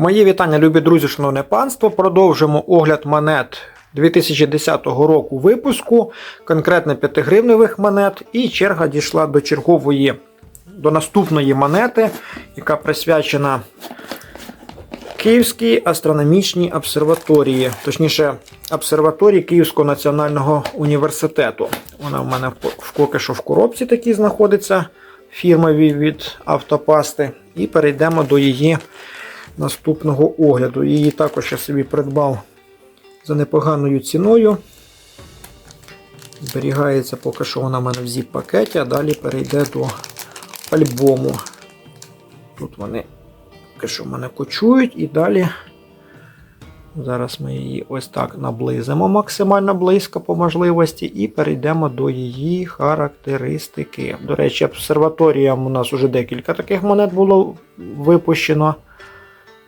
Мої вітання, любі друзі, шановне панство. Продовжимо огляд монет 2010 року випуску, конкретно 5-гривневих монет. І черга дійшла до чергової, до наступної монети, яка присвячена Київській астрономічній обсерваторії, точніше, обсерваторії Київського національного університету. Вона в мене поки що в коробці такій знаходиться фірмові від автопасти. І перейдемо до її наступного огляду. Її також я собі придбав за непоганою ціною. Зберігається поки що вона в мене в зіп-пакеті, а далі перейде до альбому. Тут вони поки що в мене кочують і далі. Зараз ми її ось так наблизимо максимально близько по можливості і перейдемо до її характеристики. До речі, обсерваторіям у нас вже декілька таких монет було випущено.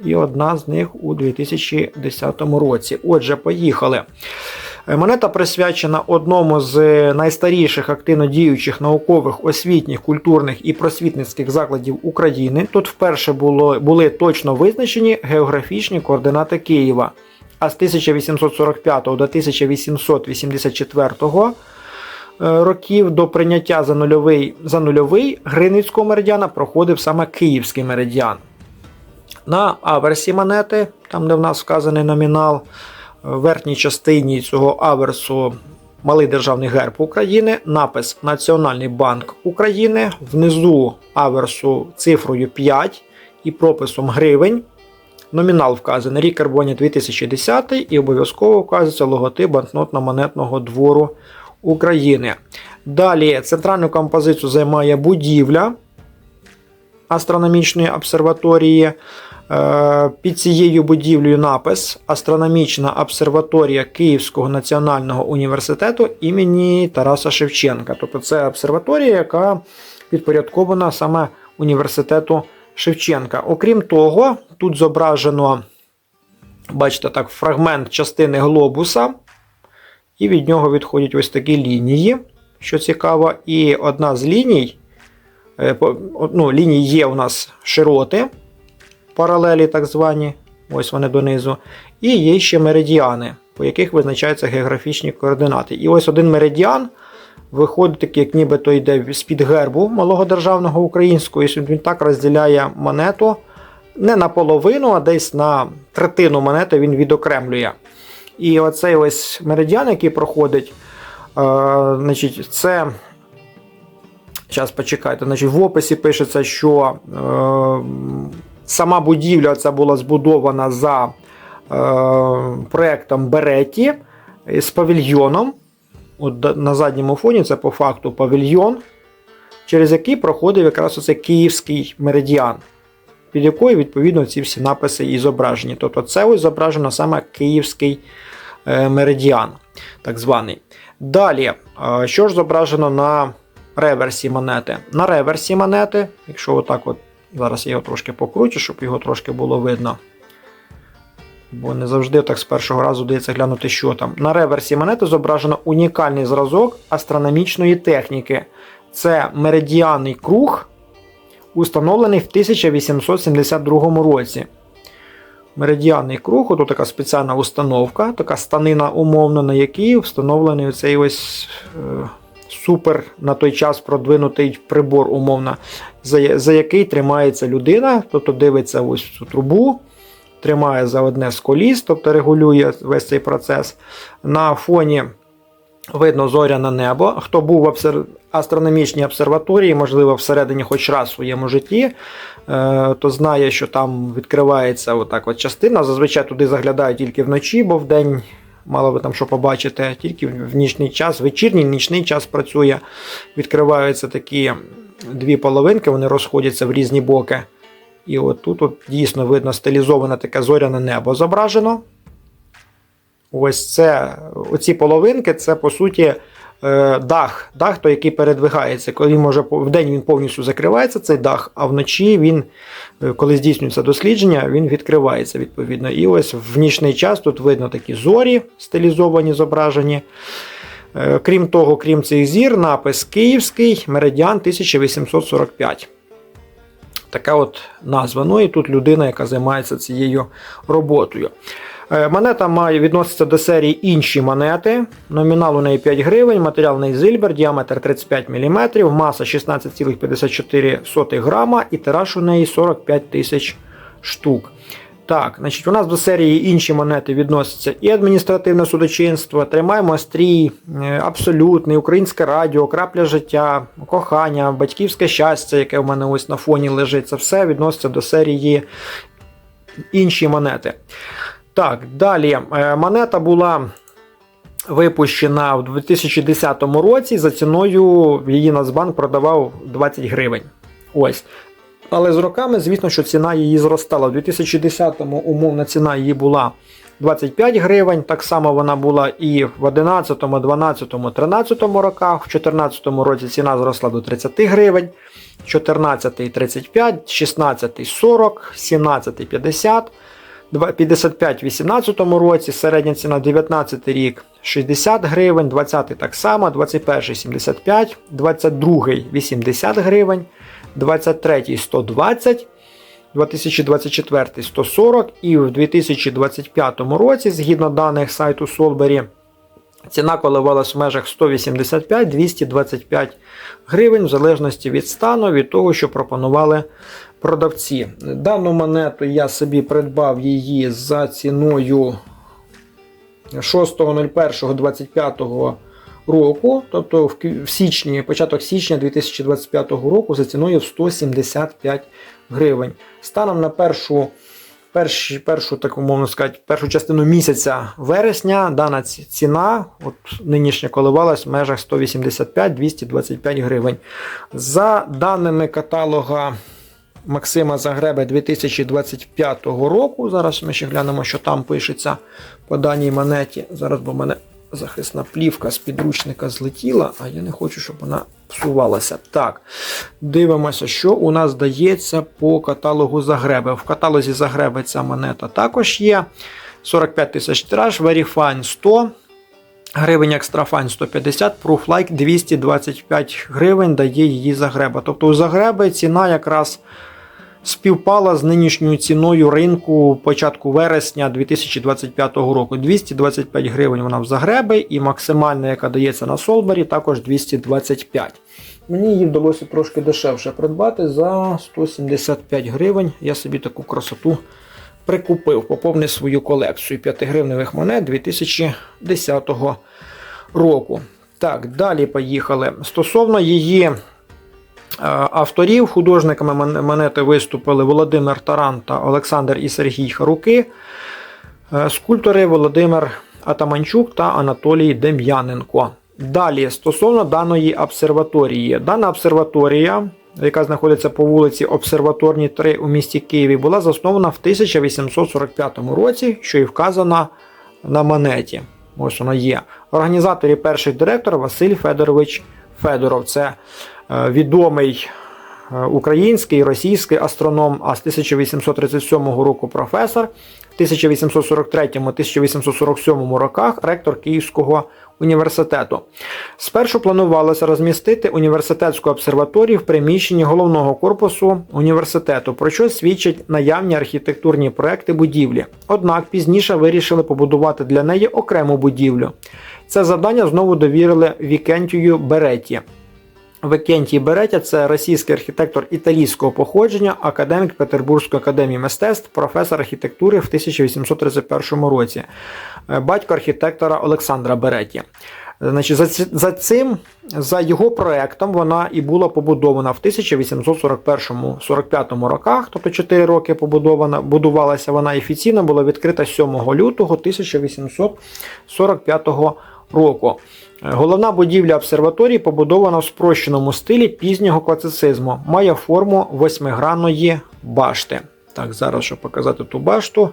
І одна з них у 2010 році. Отже, поїхали. Е, Монета присвячена одному з найстаріших активно діючих наукових, освітніх, культурних і просвітницьких закладів України. Тут вперше було, були точно визначені географічні координати Києва. А з 1845 до 1884 е, років до прийняття за нульовий, за нульовий Гриницького меридіана проходив саме Київський меридіан. На аверсі монети, там де в нас вказаний номінал, в верхній частині цього аверсу малий державний герб України, напис Національний банк України, внизу аверсу цифрою 5 і прописом гривень. Номінал вказаний рік карбоні 2010 і обов'язково вказується логотип банкнотно-монетного двору України. Далі центральну композицію займає будівля астрономічної обсерваторії. Е, Під цією будівлею напис Астрономічна обсерваторія Київського національного університету імені Тараса Шевченка. Тобто це обсерваторія, яка підпорядкована саме університету Шевченка. Окрім того, тут зображено, бачите, так, фрагмент частини глобуса, і від нього відходять ось такі лінії, що цікаво. І одна з ліній, ну, ліній є у нас широти паралелі, так звані, ось вони донизу, і є ще меридіани, по яких визначаються географічні координати. І ось один меридіан виходить, як нібито йде з-під гербу малого державного українського, і він так розділяє монету не наполовину, а десь на третину монети він відокремлює. І оцей ось меридіан, який проходить, е, значить, це. Зараз почекайте, значить, в описі пишеться, що е, сама будівля ця була збудована за е, проектом Береті з павільйоном. От на задньому фоні це по факту павільйон, через який проходив якраз оцей київський меридіан, під якою відповідно ці всі написи і зображені. Тобто це ось зображено саме київський е, меридіан, так званий. Далі, е, що ж зображено на реверсі монети? На реверсі монети, якщо отак от Зараз я його трошки покручу, щоб його трошки було видно. Бо не завжди так з першого разу вдається глянути, що там. На реверсі монети зображено унікальний зразок астрономічної техніки. Це меридіанний круг, установлений в 1872 році. Меридіанний круг, ото така спеціальна установка, така станина умовно, на якій встановлений цей ось е, супер на той час продвинутий прибор, умовно, за, за який тримається людина, тобто дивиться ось цю трубу, тримає за одне з коліс, тобто регулює весь цей процес. На фоні видно зоряне небо. Хто був в астрономічній обсерваторії, можливо, всередині хоч раз в своєму житті, е, то знає, що там відкривається отак от частина. Зазвичай туди заглядають тільки вночі, бо вдень мало би там що побачити, тільки в нічний час, вечірній нічний час працює. Відкриваються такі дві половинки, вони розходяться в різні боки. І от тут от дійсно видно стилізоване таке зоряне небо зображено. Ось це, оці половинки, це по суті дах, дах той, який передвигається. Коли може в день він повністю закривається, цей дах, а вночі він, е, коли здійснюється дослідження, він відкривається відповідно. І ось в нічний час тут видно такі зорі стилізовані, зображені. Е, Крім того, крім цих зір, напис Київський меридіан 1845. така от назва. Ну і тут людина, яка займається цією роботою. Е, Монета має відноситься до серії інші монети. Номінал у неї 5 гривень, матеріал у неї зильбер, діаметр 35 мм, маса 16,54 грама і тираж у неї 45 тисяч штук. Так, значить, у нас до серії інші монети відносяться і адміністративне судочинство, тримаємо стрій, е, абсолютний, українське радіо, крапля життя, кохання, батьківське щастя, яке в мене ось на фоні лежить. Це все відноситься до серії інші монети. Так, далі е, монета була випущена в 2010 році. За ціною її Нацбанк продавав 20 гривень. Ось. Але з роками, звісно, що ціна її зростала. У 2010-му умовна ціна її була 25 гривень. Так само вона була і в 11, 12, 13 роках. В 2014 році ціна зросла до 30 гривень. 14 35, 16 40, 17 50. 55 в 2018 році, середня ціна 19 рік 60 гривень, 20 так само, 21 75, 22 80 гривень, 23 120, 2024 140 і в 2025 році, згідно даних сайту Solberry, ціна коливалась в межах 185-225 гривень, в залежності від стану, від того, що пропонували продавці. Дану монету я собі придбав її за ціною 6.01.25 року, тобто в січні, початок січня 2025 року за ціною в 175 гривень. Станом на першу першу, першу так умовно сказати, першу частину місяця вересня дана ціна от нинішня коливалась в межах 185-225 гривень. За даними каталога Максима Загреби 2025 року. Зараз ми ще глянемо, що там пишеться по даній монеті. Зараз бо в мене захисна плівка з підручника злетіла, а я не хочу, щоб вона псувалася. Так, дивимося, що у нас дається по каталогу Загреби. В каталозі Загреби ця монета також є. 45 тисяч тираж, Verifine 100. Гривень екстрафайн 150, Prooflike 225 гривень дає її Загреба. Тобто у Загреби ціна якраз співпала з нинішньою ціною ринку початку вересня 2025 року. 225 гривень вона в Загреби і максимальна, яка дається на Солбері, також 225. Мені її вдалося трошки дешевше придбати за 175 гривень. Я собі таку красоту прикупив, поповнив свою колекцію 5-гривневих монет 2010 року. Так, далі поїхали. Стосовно її авторів, художниками монети виступили Володимир Таран та Олександр і Сергій Харуки, е, скульптори Володимир Атаманчук та Анатолій Дем'яненко. Далі, стосовно даної обсерваторії. Дана обсерваторія, яка знаходиться по вулиці Обсерваторній 3 у місті Києві, була заснована в 1845 році, що і вказана на монеті. Ось вона є. Організатор і перший директор Василь Федорович Федоров. Це е, відомий е, український російський астроном, а з 1837 року професор, в 1843-1847 роках ректор Київського університету. Спершу планувалося розмістити університетську обсерваторію в приміщенні головного корпусу університету, про що свідчать наявні архітектурні проекти будівлі. Однак пізніше вирішили побудувати для неї окрему будівлю. Це завдання знову довірили Вікентію Береті. Викентій Беретя це російський архітектор італійського походження, академік Петербурзької академії мистецтв, професор архітектури в 1831 році, Е, батько архітектора Олександра Береті. Значить, за, за цим, за його проектом, вона і була побудована в 1841-45 роках, тобто 4 роки побудована, будувалася вона офіційно була відкрита 7 лютого 1845 року. Головна будівля обсерваторії побудована в спрощеному стилі пізнього класицизму, має форму восьмигранної башти. Так, зараз щоб показати ту башту,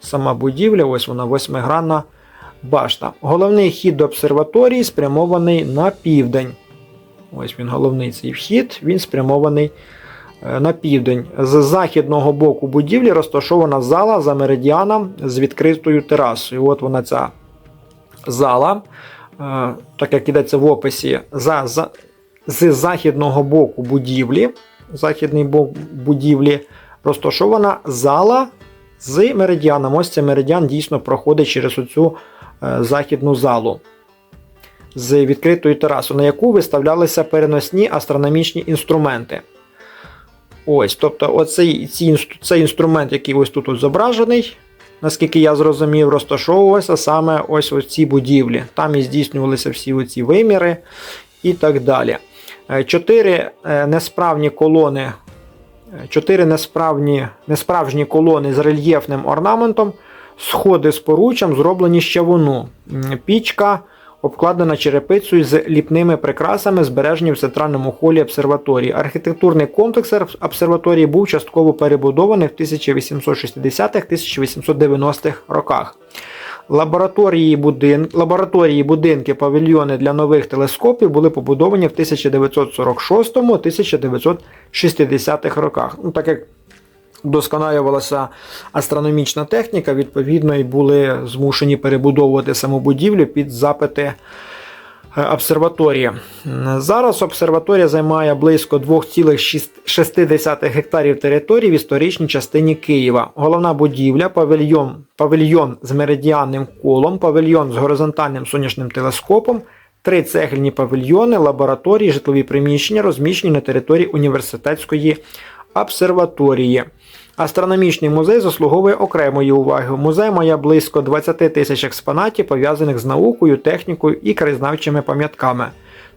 сама будівля, ось вона восьмигранна башта. Головний хід до обсерваторії спрямований на південь. Ось він головний цей вхід, він спрямований е, на південь. З західного боку будівлі розташована зала за меридіаном з відкритою терасою. От вона ця зала, так як йдеться в описі, за, за, з західного боку будівлі західний бок будівлі, розташована зала з меридіаном. Ось цей меридіан дійсно проходить через оцю е, західну залу з відкритою терасою, на яку виставлялися переносні астрономічні інструменти. Ось, тобто, оцей ці, цей інструмент, який ось тут от зображений, наскільки я зрозумів, розташовувався саме ось в цій будівлі. Там і здійснювалися всі оці виміри і так далі. Е, Чотири е, несправні колони, е, чотири несправні, несправжні колони з рельєфним орнаментом, сходи з поруччям зроблені з чавуну. Пічка обкладена черепицею з ліпними прикрасами, збережені в центральному холі обсерваторії. Архітектурний комплекс обсерваторії був частково перебудований в 1860-1890-х роках. Лабораторії, будин... Лабораторії, будинки, павільйони для нових телескопів були побудовані в 1946-1960-х роках. Ну, так як вдосконалювалася астрономічна техніка, відповідно, і були змушені перебудовувати саму будівлю під запити е, обсерваторії. Зараз обсерваторія займає близько 2,6 гектарів території в історичній частині Києва. Головна будівля, павільйон, павільйон з меридіанним колом, павільйон з горизонтальним сонячним телескопом, три цегляні павільйони, лабораторії, житлові приміщення розміщені на території університетської обсерваторії. Астрономічний музей заслуговує окремої уваги. Музей має близько 20 тисяч експонатів, пов'язаних з наукою, технікою і краєзнавчими пам'ятками.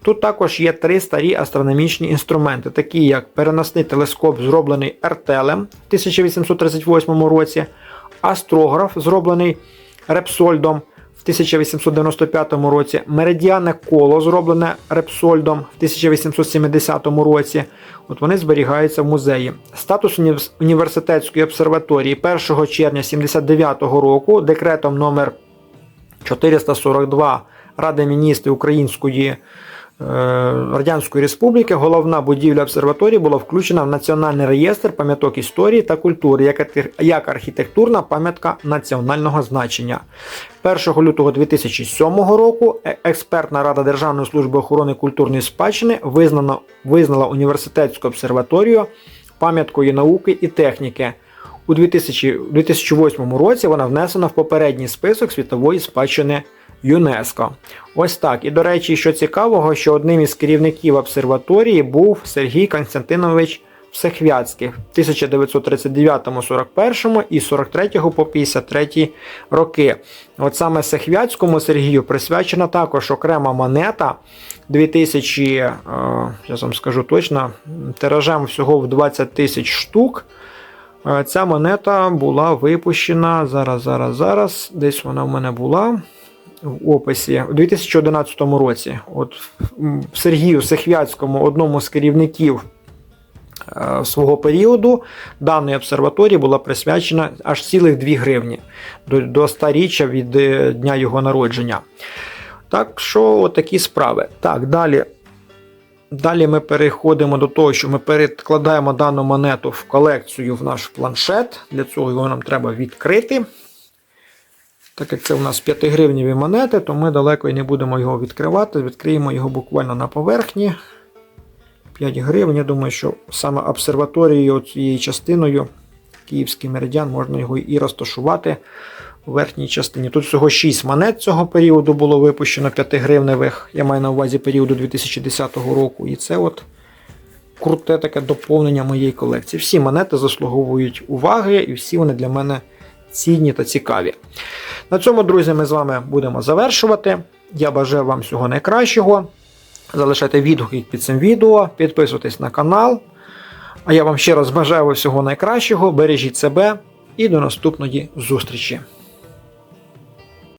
Тут також є три старі астрономічні інструменти, такі як переносний телескоп, зроблений Ертелем в 1838 році, астрограф, зроблений Репсольдом 1895 році, меридіанне коло, зроблене Репсольдом в 1870 році. От вони зберігаються в музеї. Статус університетської обсерваторії 1 червня 1979 року декретом номер 442 Ради міністрів Української Радянської Республіки головна будівля обсерваторії була включена в Національний реєстр пам'яток історії та культури як архітектурна пам'ятка національного значення. 1 лютого 2007 року е- експертна рада Державної служби охорони культурної спадщини визнано, визнала університетську обсерваторію пам'яткою науки і техніки. У 2000 2008 році вона внесена в попередній список світової спадщини ЮНЕСКО. Ось так. І до речі, що цікавого, що одним із керівників обсерваторії був Сергій Константинович Всехвятський в 1939-41 і 43 по 53 роки. От саме Сехвятському Сергію присвячена також окрема монета 2000, е, зараз вам скажу точно, тиражем всього в 20 тисяч штук. Е, Ця монета була випущена зараз, зараз, зараз. Десь вона в мене була в описі у 2011 році. От Сергію Сехвятському, одному з керівників е, свого періоду, даної обсерваторії була присвячена аж цілих 2 гривні до, до 100-річчя від е, дня його народження. Так що, от такі справи. Так, далі. Далі ми переходимо до того, що ми перекладаємо дану монету в колекцію в наш планшет. Для цього його нам треба відкрити. Так як це у нас 5 гривневі монети, то ми далеко і не будемо його відкривати. Відкриємо його буквально на поверхні. 5 гривень. Я думаю, що саме обсерваторією цією частиною Київський меридіан можна його і розташувати у верхній частині. Тут всього 6 монет цього періоду було випущено 5 гривневих. Я маю на увазі періоду 2010 року. І це от круте таке доповнення моєї колекції. Всі монети заслуговують уваги, і всі вони для мене цінні та цікаві. На цьому, друзі, ми з вами будемо завершувати. Я бажаю вам всього найкращого. Залишайте відгуки під цим відео, підписуйтесь на канал. А я вам ще раз бажаю всього найкращого. Бережіть себе і до наступної зустрічі!